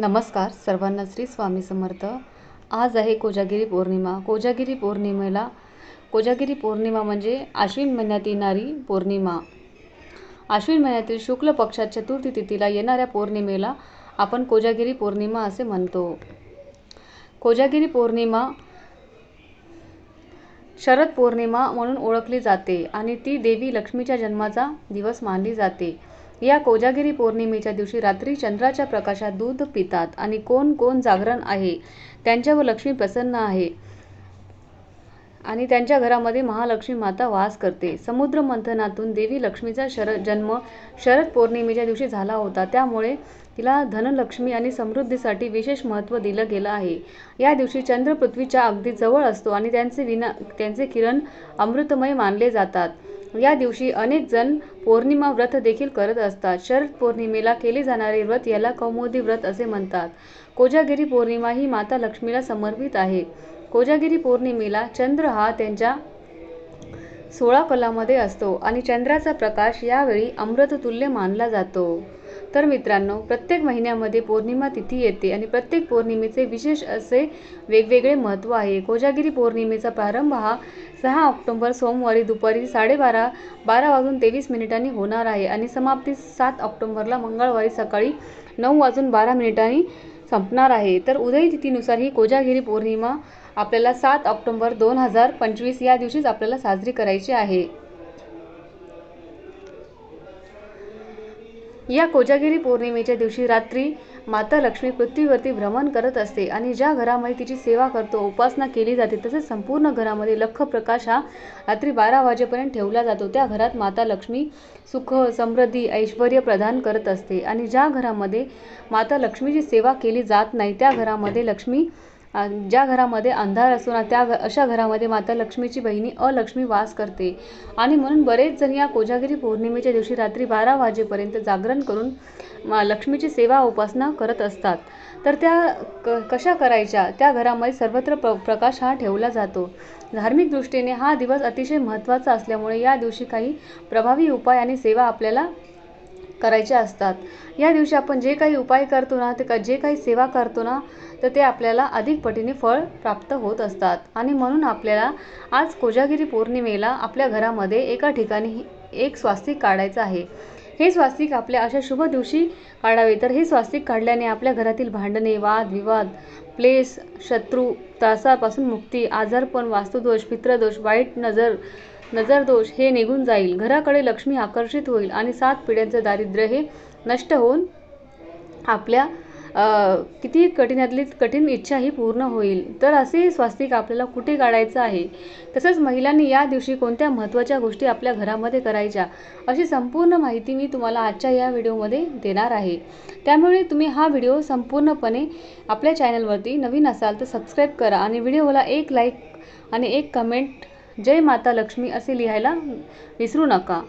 नमस्कार सर्वांना श्री स्वामी समर्थ. आज आहे कोजागिरी पौर्णिमा. कोजागिरी पौर्णिमेला कोजागिरी पौर्णिमा म्हणजे आश्विन महिन्यात येणारी पौर्णिमा. आश्विन महिन्यातील शुक्ल पक्षात चतुर्थी तिथीला येणाऱ्या पौर्णिमेला आपण कोजागिरी पौर्णिमा असे म्हणतो. कोजागिरी पौर्णिमा शरद पौर्णिमा म्हणून ओळखली जाते आणि ती देवी लक्ष्मीच्या जन्माचा दिवस मानली जाते. या कोजागिरी पौर्णिमेच्या दिवशी रात्री चंद्राच्या प्रकाशात दूध पितात. आणि कोण कोण जागरण आहे त्यांच्यावर लक्ष्मी प्रसन्न आहे. आणि त्यांच्या घरामध्ये महालक्ष्मी माता वास करते. समुद्र मंथनातून देवी लक्ष्मीचा शरद जन्म शरद पौर्णिमेच्या दिवशी झाला होता. त्यामुळे तिला धनलक्ष्मी आणि समृद्धीसाठी विशेष महत्त्व दिलं गेलं आहे. या दिवशी चंद्र पृथ्वीच्या अगदी जवळ असतो आणि त्यांचे विना त्यांचे किरण अमृतमय मानले जातात. या दिवशी अनेक जण पौर्णिमा व्रत देखील करत असतात. शरद पौर्णिमेला केले जाणारे व्रत याला कौमुदी व्रत असे म्हणतात. कोजागिरी पौर्णिमा ही माता लक्ष्मीला समर्पित आहे. कोजागिरी पौर्णिमेला चंद्र हा त्यांच्या सोळा कलामध्ये असतो आणि चंद्राचा प्रकाश यावेळी अमृततुल्य मानला जातो. तर मित्रांनो प्रत्येक महिन्यामध्ये पौर्णिमा तिथी येते आणि प्रत्येक पौर्णिमेचे विशेष असे वेगवेगळे महत्त्व आहे. कोजागिरी पौर्णिमेचा प्रारंभ हा सहा ऑक्टोंबर सोमवारी दुपारी साडेबारा बारा वाजून तेवीस मिनिटांनी होणार आहे आणि समाप्ती सात ऑक्टोंबरला मंगळवारी सकाळी नऊ वाजून बारा मिनिटांनी संपणार आहे. तर उदय तिथीनुसार ही कोजागिरी पौर्णिमा आपल्याला सात ऑक्टोंबर दोन हजार पंचवीस या दिवशीच आपल्याला साजरी करायची आहे. या कोजागिरी पौर्णिमेच्या दिवशी रात्री माता लक्ष्मी पृथ्वीवरती भ्रमण करत असते आणि ज्या घरामध्ये तिची सेवा करतो उपासना केली जाते तसेच संपूर्ण घरामध्ये लख प्रकाश हा रात्री बारा वाजेपर्यंत ठेवला जातो. त्या घरात माता लक्ष्मी सुख समृद्धी ऐश्वर प्रदान करत असते आणि ज्या घरामध्ये माता लक्ष्मीची सेवा केली जात नाही त्या घरामध्ये लक्ष्मी ज्या घरामध्ये अंधार असतो ना त्या अशा घरामध्ये माता लक्ष्मीची बहिणी अलक्ष्मी वास करते. आणि म्हणून बरेच जण या कोजागिरी पौर्णिमेच्या दिवशी रात्री बारा वाजेपर्यंत जागरण करून लक्ष्मीची सेवा उपासना करत असतात. तर त्या क कशा करायच्या? त्या घरामध्ये सर्वत्र प्र प्रकाश हा ठेवला जातो. धार्मिक दृष्टीने हा दिवस अतिशय महत्त्वाचा असल्यामुळे या दिवशी काही प्रभावी उपाय आणि सेवा आपल्याला करायच्या असतात. या दिवशी आपण जे काही उपाय करतो ना ते जे काही सेवा करतो ना तर ते आपल्याला अधिक पटीने फळ प्राप्त होत असतात. आणि म्हणून आपल्याला आज कोजागिरी पौर्णिमेला आपल्या घरामध्ये एका ठिकाणी एक स्वास्तिक काढायचं आहे. हे स्वास्तिक आपल्या अशा शुभ दिवशी काढावे. तर हे स्वास्तिक काढल्याने आपल्या घरातील भांडणे वाद विवाद प्लेस शत्रू त्रासापासून मुक्ती आजारपण वास्तुदोष पित्रदोष वाईट नजर नजरदोष हे निघून जाईल. घराकडे लक्ष्मी आकर्षित होईल आणि सात पिढ्यांचं दारिद्र्य हे नष्ट होऊन आपल्या किती कठीणातली कठीण इच्छा ही पूर्ण होईल. तर असे स्वास्तिक आपल्याला कुठे काढायचं आहे? तसंच महिलांनी या दिवशी कोणत्या महत्त्वाच्या गोष्टी आपल्या घरामध्ये करायच्या? अशी संपूर्ण माहिती मी तुम्हाला आजच्या या व्हिडिओमध्ये देणार आहे. त्यामुळे तुम्ही हा व्हिडिओ संपूर्णपणे आपल्या चॅनलवरती नवीन असाल तर सबस्क्राईब करा आणि व्हिडिओला एक लाईक आणि एक कमेंट जय माता लक्ष्मी असे लिहायला विसरू नका.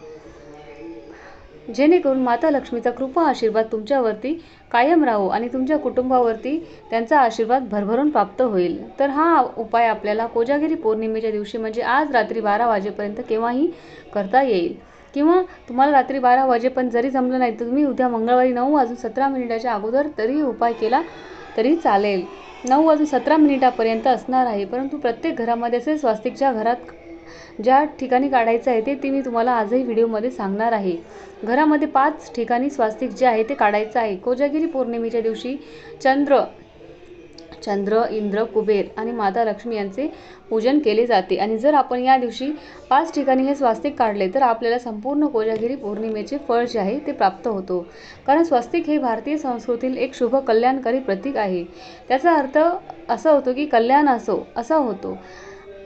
जेणेकरून माता लक्ष्मीचा कृपा आशीर्वाद तुमच्यावरती कायम राहो आणि तुमच्या कुटुंबावरती त्यांचा आशीर्वाद भरभरून प्राप्त होईल. तर हा उपाय आपल्याला कोजागिरी पौर्णिमेच्या दिवशी म्हणजे आज रात्री बारा वाजेपर्यंत केव्हाही करता येईल. किंवा तुम्हाला रात्री बारा वाजेपर्यंत जरी जमलं नाही तर तुम्ही उद्या मंगळवारी नऊ वाजून सतरा मिनिटाच्या अगोदर तरी उपाय केला तरी चालेल. नऊ वाजून सतरा मिनिटापर्यंत असणार आहे परंतु प्रत्येक घरामध्ये असे स्वास्तिकच्या घरात ज्या ठिकाणी काढायचं आहे ते ते मी तुम्हाला आजही व्हिडिओमध्ये सांगणार आहे. घरामध्ये पाच ठिकाणी स्वास्तिक जे आहे ते काढायचं आहे. कोजागिरी पौर्णिमेच्या दिवशी चंद्र चंद्र इंद्र कुबेर आणि माता लक्ष्मी यांचे पूजन केले जाते. आणि जर आपण या दिवशी पाच ठिकाणी हे स्वास्तिक काढले तर आपल्याला संपूर्ण कोजागिरी पौर्णिमेचे फळ जे आहे ते प्राप्त होतो. कारण स्वस्तिक हे भारतीय संस्कृतीतील एक शुभ कल्याणकारी प्रतीक आहे. त्याचा अर्थ असा होतो की कल्याण असो असा होतो.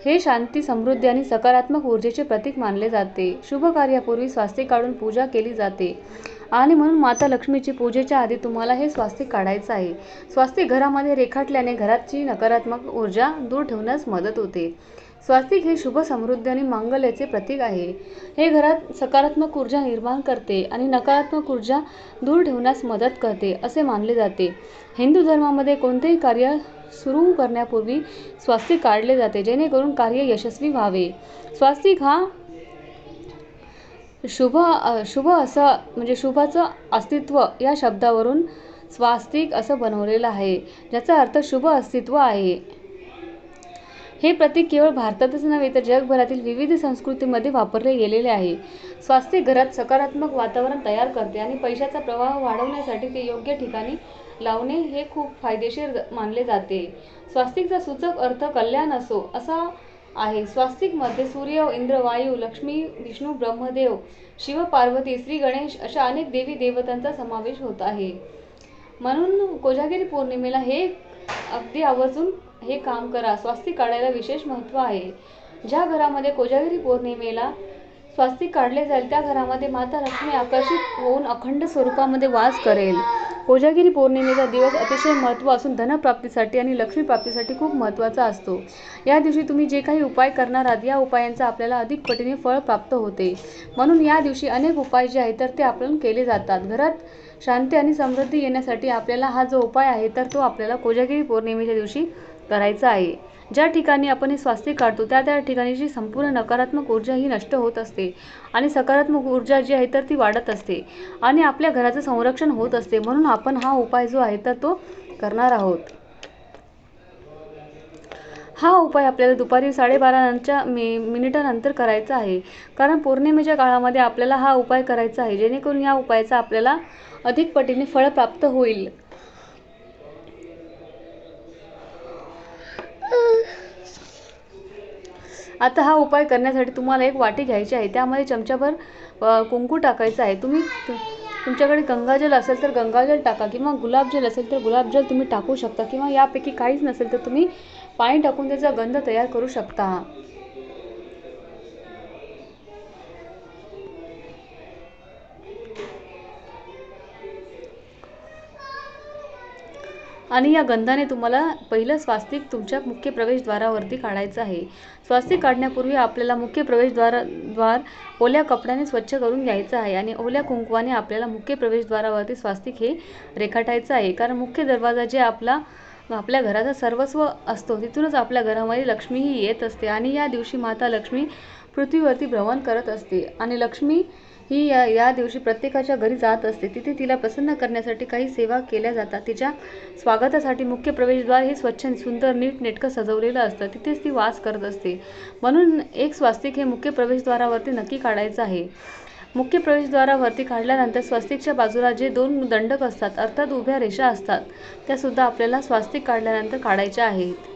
हे शांती समृद्धी आणि सकारात्मक ऊर्जेचे प्रतीक मानले जाते. शुभ कार्यापूर्वी स्वास्तिक काढून पूजा केली जाते. आणि म्हणून माता लक्ष्मीची पूजेच्या आधी तुम्हाला हे स्वास्तिक काढायचं आहे. स्वास्तिक घरामध्ये रेखाटल्याने घराची नकारात्मक ऊर्जा दूर ठेवण्यास मदत होते. स्वास्तिक हे शुभ समृद्धी आणि मांगल्याचे प्रतीक आहे. हे घरात सकारात्मक ऊर्जा निर्माण करते आणि नकारात्मक ऊर्जा दूर ठेवण्यास मदत करते असे मानले जाते. हिंदू धर्मामध्ये कोणतेही कार्य सुरू करण्यापूर्वी स्वास्तिक काढले जाते जेणेकरून कार्य यशस्वी व्हावे. स्वास्तिक हा शुभ शुभ असं म्हणजे शुभाचं अस्तित्व या शब्दावरून स्वास्तिक असं बनवलेलं आहे ज्याचा अर्थ शुभ अस्तित्व आहे. हे प्रतीक केवळ भारतातच नव्हे तर जगभरातील विविध संस्कृतीमध्ये वापरले गेलेले आहे. स्वास्तिक घरात सकारात्मक वातावरण तयार करते आणि पैशाचा प्रवाह वाढवण्यासाठी ते योग्य ठिकाणी लावणे हे खूप फायदेशीर मानले जाते. स्वास्तिकचा सूचक अर्थ कल्याण असो असा आहे. स्वास्तिकमध्ये सूर्य इंद्र वायू लक्ष्मी विष्णू ब्रह्मदेव शिव पार्वती श्री गणेश अशा अनेक देवी देवतांचा समावेश होत आहे. म्हणून कोजागिरी पौर्णिमेला हे अगदी आवर्जून हे काम करा. स्वास्तिक काढायला विशेष महत्त्व आहे. ज्या घरामध्ये कोजागिरी पौर्णिमेला स्वास्तिक काढले जाईल त्या घरामध्ये माता लक्ष्मी आकर्षित होऊन अखंड स्वरूपामध्ये वास करेल. कोजागिरी पौर्णिमेचा दिवस अतिशय महत्त्व असून धनप्राप्तीसाठी आणि लक्ष्मी प्राप्तीसाठी खूप महत्त्वाचा असतो. या दिवशी तुम्ही जे काही उपाय करणार आहात या उपायांचा आपल्याला अधिक पटीने फळ प्राप्त होते. म्हणून या दिवशी अनेक उपाय जे आहेत तर ते आपण केले जातात. घरात शांती आणि समृद्धी येण्यासाठी आपल्याला हा जो उपाय आहे तर तो आपल्याला कोजागिरी पौर्णिमेच्या दिवशी करायचा आहे. ज्या ठिकाणी आपण हे स्वास्तिक काढतो त्या त्या ठिकाणीची संपूर्ण नकारात्मक ऊर्जा ही नष्ट होत असते आणि सकारात्मक ऊर्जा जी आहे तर ती वाढत असते आणि आपल्या घराचं संरक्षण होत असते. म्हणून आपण हा उपाय जो आहे तर तो करणार आहोत. हा उपाय आपल्याला दुपारी साडेबाराच्या मि मिनिटानंतर करायचा आहे. कारण पौर्णिमेच्या काळामध्ये आपल्याला हा उपाय करायचा आहे. जेणेकरून या उपायाचा आपल्याला अधिक पटीने फळ प्राप्त होईल. आता हा उपाय करण्यासाठी तुम्हाला एक वाटी घ्यायची आहे. त्यामध्ये चमचाभर कुंकू टाकायचं आहे. तुम्ही तुमच्याकडे गंगाजल असेल तर गंगाजल टाका किंवा गुलाबजल असेल तर गुलाबजल तुम्ही टाकू शकता किंवा यापैकी काहीच नसेल तर तुम्ही पाणी टाकून त्याचा गंध तयार करू शकता. आणि या गंधाने तुम्हाला पहिलं स्वास्तिक तुमच्या मुख्य प्रवेशद्वारावरती काढायचं आहे. स्वास्तिक काढण्यापूर्वी आपल्याला मुख्य प्रवेशद्वाराद्वार ओल्या कपड्याने स्वच्छ करून घ्यायचं आहे आणि ओल्या कुंकवाने आपल्याला मुख्य प्रवेशद्वारावरती स्वास्तिक हे रेखाटायचं आहे. कारण मुख्य दरवाजा जे आपला आपल्या घराचा सर्वस्व असतो तिथूनच आपल्या घरामध्ये लक्ष्मी ही येत असते आणि या दिवशी माता लक्ष्मी पृथ्वीवरती भ्रमण करत असते. आणि लक्ष्मी ही या या दिवशी प्रत्येकाच्या घरी जात असते. तिथे तिला प्रसन्न करण्यासाठी काही सेवा केल्या जातात. तिच्या स्वागतासाठी मुख्य प्रवेशद्वार हे स्वच्छ सुंदर नीट नेटकं सजवलेलं असतं. तिथेच ती वास करत असते. म्हणून एक स्वास्तिक हे मुख्य प्रवेशद्वारावरती नक्की काढायचं आहे. मुख्य प्रवेशद्वारावरती काढल्यानंतर स्वस्तिकच्या बाजूला जे दोन दंडक असतात अर्थात उभ्या रेषा असतात त्यासुद्धा आपल्याला स्वास्तिक काढल्यानंतर काढायच्या आहेत.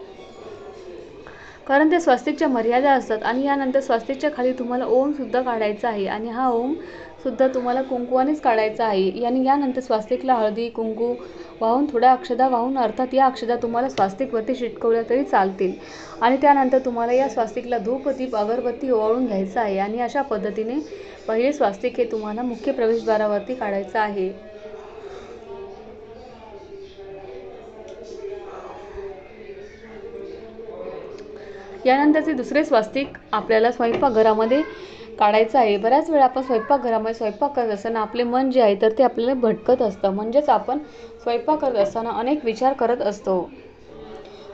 कारण त्या स्वस्तिकच्या मर्यादा असतात आणि यानंतर स्वस्तिकच्या खाली तुम्हाला ओमसुद्धा काढायचा आहे आणि हा ओमसुद्धा तुम्हाला कुंकुवानेच काढायचा आहे. आणि यानंतर स्वास्तिकला हळदी कुंकू वाहून थोड्या अक्षदा वाहून अर्थात या अक्षदा तुम्हाला स्वास्तिकवरती शिटकवल्या तरी चालतील. आणि त्यानंतर तुम्हाला या स्वास्तिकला धूपदीप अगरबत्ती ओवाळून घ्यायचा आहे आणि अशा पद्धतीने पहिले स्वास्तिक हे तुम्हाला मुख्य प्रवेशद्वारावरती काढायचं आहे. यानंतरचे दुसरे स्वास्तिक आपल्याला स्वयंपाकघरामध्ये काढायचं आहे. बऱ्याच वेळा आपण स्वयंपाकघरामध्ये स्वयंपाक करत असताना आपले मन जे आहे तर ते आपल्याला भटकत असतं. म्हणजेच आपण स्वयंपाक करत असताना अनेक विचार करत असतो.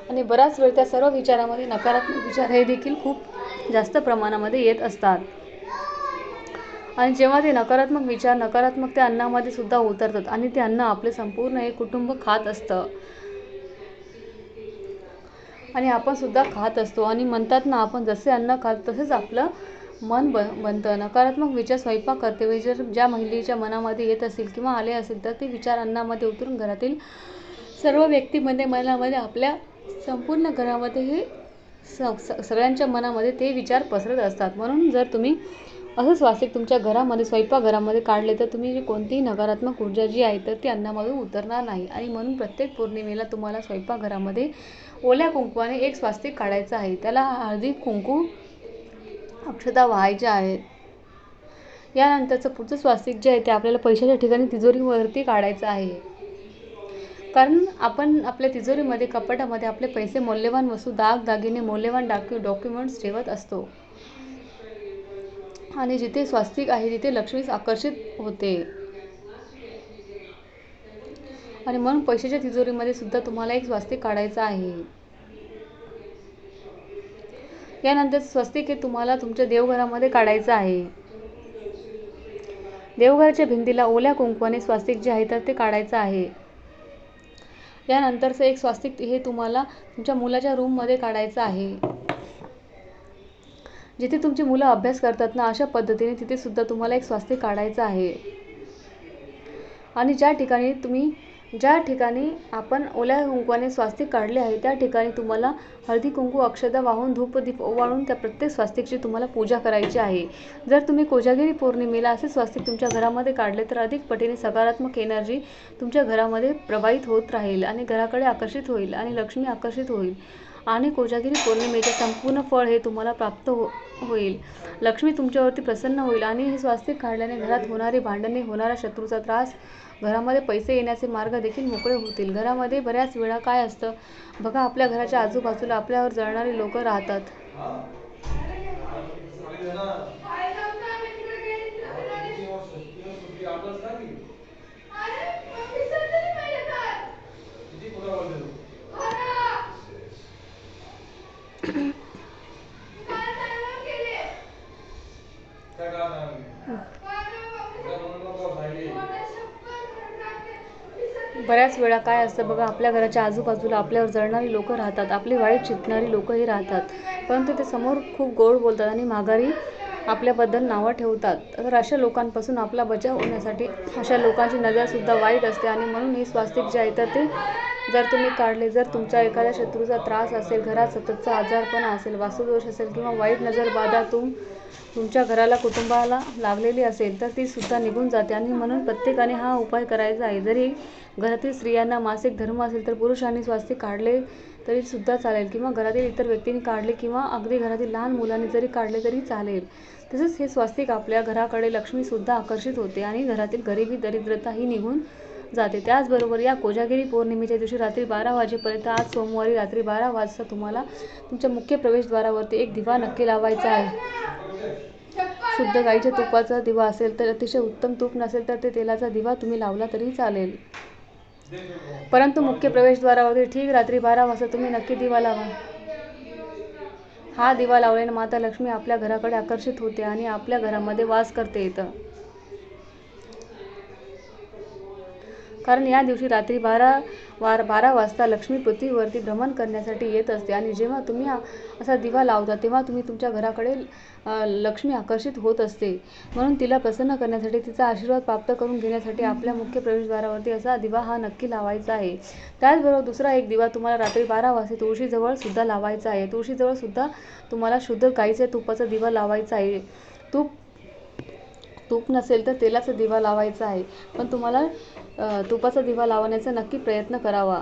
आणि बराच वेळ त्या सर्व विचारामध्ये नकारात्मक विचार हे देखील खूप जास्त प्रमाणामध्ये येत असतात. आणि जेव्हा ते नकारात्मक विचार नकारात्मक त्या अन्नामध्ये सुद्धा उतरतात आणि ते अन्न आपले संपूर्ण हे कुटुंब खात असतं. आणि आपण सुद्धा खात असतो. आणि म्हणतात ना आपण जसे अन्न खात तसेच आपलं मन बन बनतं. नकारात्मक विचार स्वयंपाक करते. वेळी जर ज्या महिलेच्या मनामध्ये येत असेल किंवा आले असेल तर ते विचार अन्नामध्ये उतरून घरातील सर्व व्यक्तीमध्ये मनामध्ये आपल्या संपूर्ण घरामध्ये हे स सगळ्यांच्या मनामध्ये ते विचार पसरत असतात. म्हणून जर तुम्ही असं स्वास्तिक तुमच्या घरामध्ये स्वयंपाकघरामध्ये काढले तर तुम्ही कोणतीही नकारात्मक ऊर्जा जी आहे तर ती अन्नामधून उतरणार नाही. आणि म्हणून प्रत्येक पौर्णिमेला तुम्हाला स्वयंपाकघरामध्ये ओल्या कुंकवाने एक स्वास्तिक काढायचं आहे. त्याला हळदी कुंकू अक्षता व्हायच्या आहेत. यानंतरचं पुढचं स्वास्तिक जे आहे ते आपल्याला पैशाच्या ठिकाणी तिजोरीवरती काढायचं आहे. कारण आपण आपल्या तिजोरीमध्ये कपाटामध्ये आपले पैसे मौल्यवान वस्तू दाग दागिने मौल्यवान डाक्यू डॉक्युमेंट्स ठेवत असतो. आणि जिथे स्वास्तिक आहे तिथे लक्ष्मीस आकर्षित होते. आणि म्हणून पैशाच्या तिजोरीमध्ये सुद्धा तुम्हाला एक स्वास्तिक काढायचं आहे. यानंतर स्वस्तिक हे तुम्हाला तुमच्या देवघरामध्ये काढायचं आहे. देवघराच्या भिंतीला ओल्या कुंकवाने स्वास्तिक जे आहे तर ते काढायचं आहे. यानंतरचं एक स्वास्तिक हे तुम्हाला तुमच्या मुलाच्या रूममध्ये काढायचं आहे. जिथे तुमची मुलं अभ्यास करतात ना अशा पद्धतीने तिथे सुद्धा तुम्हाला एक स्वास्तिक काढायचं आहे. आणि ज्या ठिकाणी तुम्ही ज्या ठिकाणी आपण ओल्या कुंकवाने स्वास्तिक काढले आहे त्या ठिकाणी तुम्हाला हळदी कुंकू अक्षदा वाहून धूप दीप ओवाळून त्या प्रत्येक स्वास्तिकची तुम्हाला पूजा करायची आहे. जर तुम्ही कोजागिरी पौर्णिमेला असे स्वास्तिक तुमच्या घरामध्ये काढले तर अधिक पटीने सकारात्मक एनर्जी तुमच्या घरामध्ये प्रवाहित होत राहील आणि घराकडे आकर्षित होईल आणि लक्ष्मी आकर्षित होईल. आणि कोजागिरी पौर्णिमेचे संपूर्ण फळ हे तुम्हाला प्राप्त हो होईल. लक्ष्मी तुमच्यावरती प्रसन्न होईल आणि हे स्वास्तिक काढल्याने घरात होणारी भांडणे होणारा शत्रूचा त्रास घरामध्ये पैसे येण्याचे मार्ग देखील मोकळे होतील. घरामध्ये बऱ्याच वेळा काय असतं? बघा आपल्या घराच्या आजूबाजूला आपल्यावर जळणारी लोक राहतात. बऱ्याच वेळा काय असतं बघा आपल्या घराच्या आजूबाजूला आपल्यावर जळणारी लोकं राहतात आपली वाईट चिंतणारी लोकही राहतात. परंतु ते समोर खूप गोड बोलतात आणि माघारी आपल्याबद्दल नावं ठेवतात. तर अशा लोकांपासून आपला बचाव होण्यासाठी अशा लोकांची नजरसुद्धा वाईट असते आणि म्हणून हे स्वास्तिक जे आहे तर ते जर तुम्ही काढले जर तुमच्या एखाद्या शत्रूचा त्रास असेल घरात सततचा आजारपणा असेल वास्तुदोष असेल किंवा वाईट नजर बाधा तुम तुमच्या घराला कुटुंबाला लागलेली असेल तर ती सुद्धा निघून जाते. आणि म्हणून प्रत्येकाने हा उपाय करायचा आहे. जरी घरातील स्त्रियांना मासिक धर्म असेल तर पुरुषांनी स्वास्तिक काढले तरी सुद्धा चालेल. किंवा घरातील इतर व्यक्तींनी काढले किंवा अगदी घरातील लहान मुलांनी जरी काढले तरी चालेल. तसंच हे स्वास्तिक आपल्या घराकडे लक्ष्मीसुद्धा आकर्षित होते आणि घरातील गरिबी दरिद्रताही निघून जाते. त्याचबरोबर या कोजागिरी पौर्णिमेच्या दिवशी रात्री बारा वाजेपर्यंत आज सोमवारी रात्री बारा वाजता तुम्हाला तुमच्या मुख्य प्रवेशद्वारावरती एक दिवा नक्की लावायचा आहे. शुद्ध गाईच्या तुपाचा दिवा असेल तर अतिशय उत्तम तूप नसेल तर ते तेलाचा दिवा तुम्ही लावला तरी चालेल. परंतु मुख्य प्रवेशद्वारावरती ठीक रात्री बारा वाजता तुम्ही नक्की दिवा लावा. हा दिवा लावल्याने माता लक्ष्मी आपल्या घराकडे आकर्षित होते आणि आपल्या घरामध्ये वास करते येतं कारण या दिवशी रात्री बारा वार बारा वाजता लक्ष्मी पृथ्वीवरती भ्रमण करण्यासाठी येत असते. आणि जेव्हा तुम्ही असा दिवा लावता तेव्हा तुम्ही तुमच्या घराकडे लक्ष्मी आकर्षित होत असते. म्हणून तिला प्रसन्न करण्यासाठी तिचा आशीर्वाद प्राप्त करून घेण्यासाठी आपल्या मुख्य प्रवेशद्वारावरती असा दिवा हा नक्की लावायचा आहे. त्याचबरोबर दुसरा एक दिवा तुम्हाला रात्री बारा वाजता तुळशीजवळ सुद्धा लावायचा आहे. तुळशीजवळ सुद्धा तुम्हाला शुद्ध गाईच्या तुपाचा दिवा लावायचा आहे. तूप तूप नसेल तर तेलाचा दिवा लावायचा आहे. पण तुम्हाला तुपाचा दिवा लावण्याचा नक्की प्रयत्न करावा.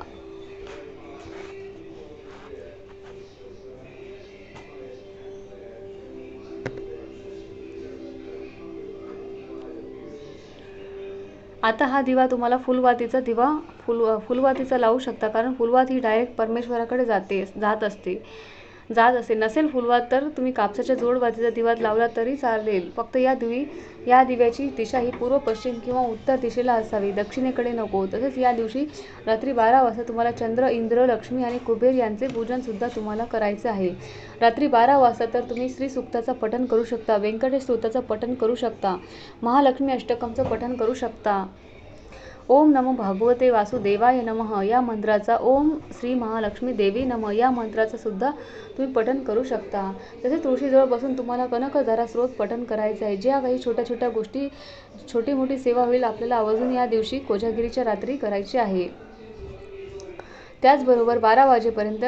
आता हा दिवा तुम्हाला फुलवातीचा दिवा फुल फुलवातीचा लावू शकता. कारण फुलवात ही डायरेक्ट परमेश्वराकडे जाते जात असते. जात असेल नसेल फुलवात तर तुम्ही कापसाच्या जोडवातीचा दिवा लावला तरी चालेल. फक्त या दिवी या दिव्याची दिशा ही पूर्व पश्चिम किंवा उत्तर दिशेला असावी. दक्षिणेकडे नको. तसेच या दिवशी रात्री बारा वाजता तुम्हाला चंद्र इंद्र लक्ष्मी आणि कुबेर यांचे पूजनसुद्धा तुम्हाला करायचे आहे. रात्री बारा वाजता तर तुम्ही श्री सुक्ताचं पठण करू शकता. व्यंकटेश स्तोत्राचं पठण करू शकता. महालक्ष्मी अष्टकमचं पठण करू शकता. ओम नमो भागवते वासुदेवाय नमः. या मंत्राचा ओम श्री महालक्ष्मी देवी नम. या मंत्राचा सुद्धा तुम्ही पठन करू शकता. तसेच तुळशीजवळ बसून तुम्हाला कनकधारा स्रोत पठन करायचं आहे. ज्या काही छोट्या छोट्या गोष्टी छोटी मोठी सेवा होईल आपल्याला आवर्जून या दिवशी कोजागिरीच्या रात्री करायची आहे. त्याचबरोबर बारा वाजेपर्यंत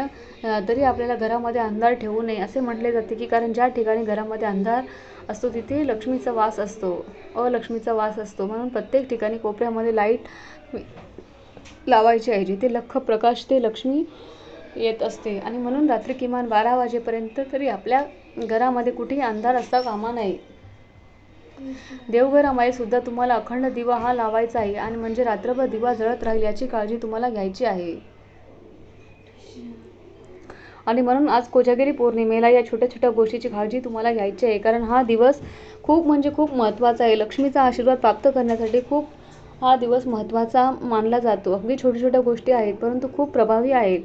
तरी आपल्याला घरामध्ये अंधार ठेवू नये असे म्हटले जाते की कारण ज्या ठिकाणी घरामध्ये अंधार असतो. तिथे लक्ष्मीचा वास असतो. अलक्ष्मीचा वास असतो. म्हणून प्रत्येक ठिकाणी कोपऱ्यामध्ये लाइट लावायची आहे. जिथे लख प्रकाश ते लक्ष्मी येत असते. आणि म्हणून रात्री किमान बारा वाजेपर्यंत तरी आपल्या घरामध्ये कुठेही अंधार असता कामा नये. देवघरामध्ये सुद्धा तुम्हाला अखंड दिवा हा लावायचा आहे. आणि म्हणजे रात्रभर दिवा जळत राहील याची काळजी तुम्हाला घ्यायची आहे. आणि म्हणून आज कोजागिरी पौर्णिमेला या छोट्या छोट्या गोष्टीची काळजी तुम्हाला घ्यायची आहे. कारण हा दिवस खूप म्हणजे खूप महत्त्वाचा आहे. लक्ष्मीचा आशीर्वाद प्राप्त करण्यासाठी खूप हा दिवस महत्त्वाचा मानला जातो. अगदी छोट्या छोट्या गोष्टी आहेत परंतु खूप प्रभावी आहेत.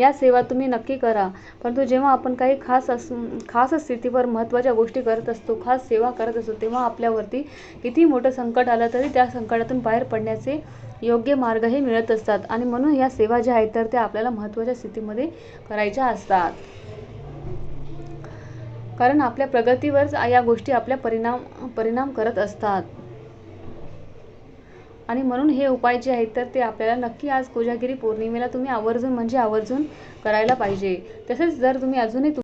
या सेवा तुम्ही नक्की करा. परंतु जेव्हा आपण काही खास अस खास स्थितीवर महत्त्वाच्या गोष्टी करत असतो खास सेवा करत असतो तेव्हा आपल्यावरती किती मोठं संकट आलं तरी त्या संकटातून बाहेर पडण्याचे योग्य मार्गही मिळत असतात. आणि म्हणून ह्या सेवा ज्या आहेत तर त्या आपल्याला महत्त्वाच्या स्थितीमध्ये करायच्या असतात. कारण आपल्या प्रगतीवरच या गोष्टी आपल्या परिणाम परिणाम करत असतात. आणि म्हणून हे उपाय जे आहेत तर ते आपल्याला नक्की आज कोजागिरी पौर्णिमेला तुम्ही आवर्जून म्हणजे आवर्जून करायला पाहिजे. तसेच जर तुम्ही अजूनही